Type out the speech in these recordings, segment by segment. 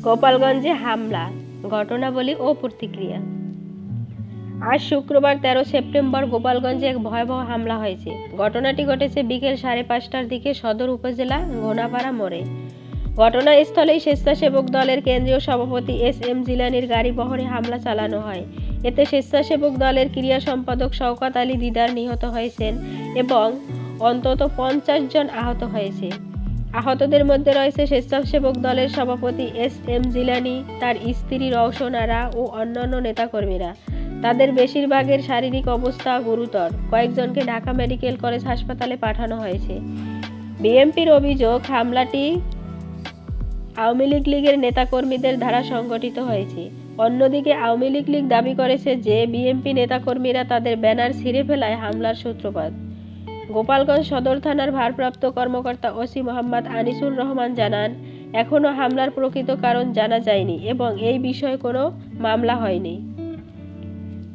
গোপালগঞ্জে হামলা, ঘটনাবলী ও প্রতিক্রিয়া। আজ শুক্রবার তেরো সেপ্টেম্বর গোপালগঞ্জে এক ভয়াবহ হামলা হয়েছে। ঘটনাটি ঘটেছে বিকেল সাড়ে পাঁচটার দিকে সদর উপজেলা ঘোনাপাড়া মোড়ে। ঘটনাস্থলেই স্বেচ্ছাসেবক দলের কেন্দ্রীয় সভাপতি এস এম জিলানির গাড়ি বহরে হামলা চালানো হয়। এতে স্বেচ্ছাসেবক দলের ক্রিয়া সম্পাদক শওকত আলী দিদার নিহত হয়েছেন এবং অন্তত পঞ্চাশ জন আহত হয়েছে। আহতদের মধ্যে রয়েছে স্বেচ্ছাসেবক দলের সভাপতি এস এম জিলানি, তার স্ত্রী রওশন আরা ও অন্যান্য নেতাকর্মীরা। তাদের বেশিরভাগের শারীরিক অবস্থা গুরুতর। কয়েকজনকে ঢাকা মেডিকেল কলেজ হাসপাতালে পাঠানো হয়েছে। বিএনপির অভিযোগ, হামলাটি আওয়ামী লীগ লীগের নেতাকর্মীদের দ্বারা সংগঠিত হয়েছে। অন্যদিকে, আওয়ামী লীগ লীগ দাবি করেছে যে, বিএনপি নেতাকর্মীরা তাদের ব্যানার ছিঁড়ে ফেলায় হামলার সূত্রপাত। গোপালগঞ্জ সদর থানার ভারপ্রাপ্ত কর্মকর্তা ওসি মোহাম্মদ আনিসুর রহমান জানান, এখনও হামলার প্রকৃত কারণ জানা যায়নি এবং এই বিষয়ে কোনো মামলা হয়নি।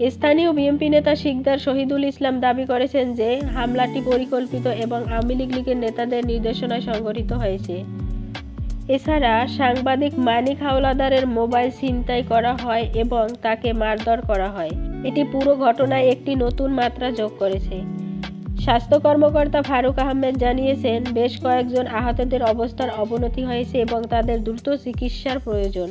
স্থানীয় বিএনপি নেতা শিকদার শহীদুল ইসলাম দাবি করেছেন যে, হামলাটি পরিকল্পিত এবং আওয়ামী লীগ লীগের নেতাদের নির্দেশনায় সংগঠিত হয়েছে। এছাড়া সাংবাদিক মানিক হাওলাদারের মোবাইল ছিনতাই করা হয় এবং তাকে মারধর করা হয়। এটি পুরো ঘটনায় একটি নতুন মাত্রা যোগ করেছে। স্বাস্থ্য কর্মকর্তা ফারুক আহমেদ জানিয়েছেন, বেশ কয়েকজন আহতদের অবস্থার অবনতি হয়েছে এবং তাদের দ্রুত চিকিৎসার প্রয়োজন।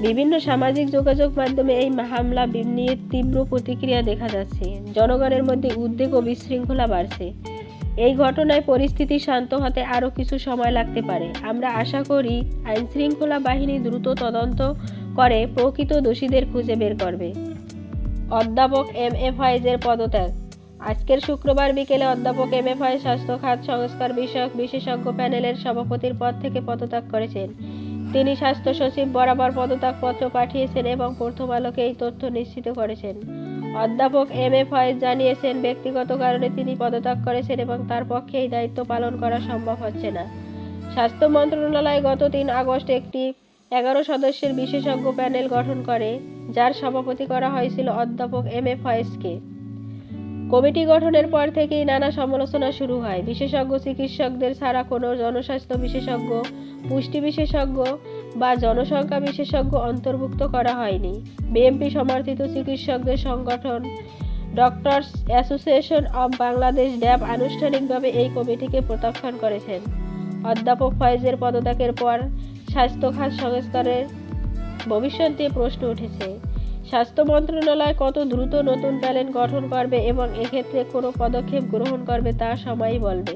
বিভিন্ন সামাজিক যোগাযোগ মাধ্যমে এই হামলা নিয়ে তীব্র প্রতিক্রিয়া দেখা যাচ্ছে। জনগণের মধ্যে উদ্বেগ ও বিশৃঙ্খলা বাড়ছে। এই ঘটনায় পরিস্থিতি শান্ত হতে আরও কিছু সময় লাগতে পারে। আমরা আশা করি, আইনশৃঙ্খলা বাহিনী দ্রুত তদন্ত করে প্রকৃত দোষীদের খুঁজে বের করবে। অধ্যাপক এম এ ফয়েজের পদত্যাগ আজকের শুক্রবার বিকেলে অধ্যাপক এম এ ফয়েজ স্বাস্থ্য খাত সংস্কার বিষয়ক বিশেষজ্ঞ প্যানেলের সভাপতির পদ থেকে পদত্যাগ করেছেন। তিনি স্বাস্থ্য সচিব বরাবর পদত্যাগপত্র পাঠিয়েছেন এবং প্রথম আলোকে এই তথ্য নিশ্চিত করেছেন। অধ্যাপক এম এ ফয়েজ জানিয়েছেন, ব্যক্তিগত কারণে তিনি পদত্যাগ করেছেন এবং তার পক্ষে এই দায়িত্ব পালন করা সম্ভব হচ্ছে না। স্বাস্থ্য মন্ত্রণালয় গত তিন আগস্ট একটি এগারো সদস্যের বিশেষজ্ঞ প্যানেল গঠন করে, যার সভাপতি করা হয়েছিল অধ্যাপক এম এ ফয়েজকে কমিটি গঠনের পর থেকেই নানা সমালোচনা শুরু হয়। বিশেষজ্ঞ, চিকিৎসকদের ছাড়া কোনো জনস্বাস্থ্য বিশেষজ্ঞ, পুষ্টি বিশেষজ্ঞ বা জনসংখ্যা বিশেষজ্ঞ অন্তর্ভুক্ত করা হয়নি। বিএমপি সমর্থিত চিকিৎসকদের সংগঠন doctors association of Bangladesh DAB আনুষ্ঠানিকভাবে এই কমিটিকে প্রত্যাখ্যান করেছেন। অধ্যাপক ফয়েজের পদত্যাগের পর স্বাস্থ্য খাত সংস্কারের ভবিষ্যৎ নিয়ে প্রশ্ন উঠেছে। স্বাস্থ্য মন্ত্রণালয় কত দ্রুত নতুন প্যানেল গঠন করবে এবং এক্ষেত্রে কোনো পদক্ষেপ গ্রহণ করবে তা সময়ই বলবে।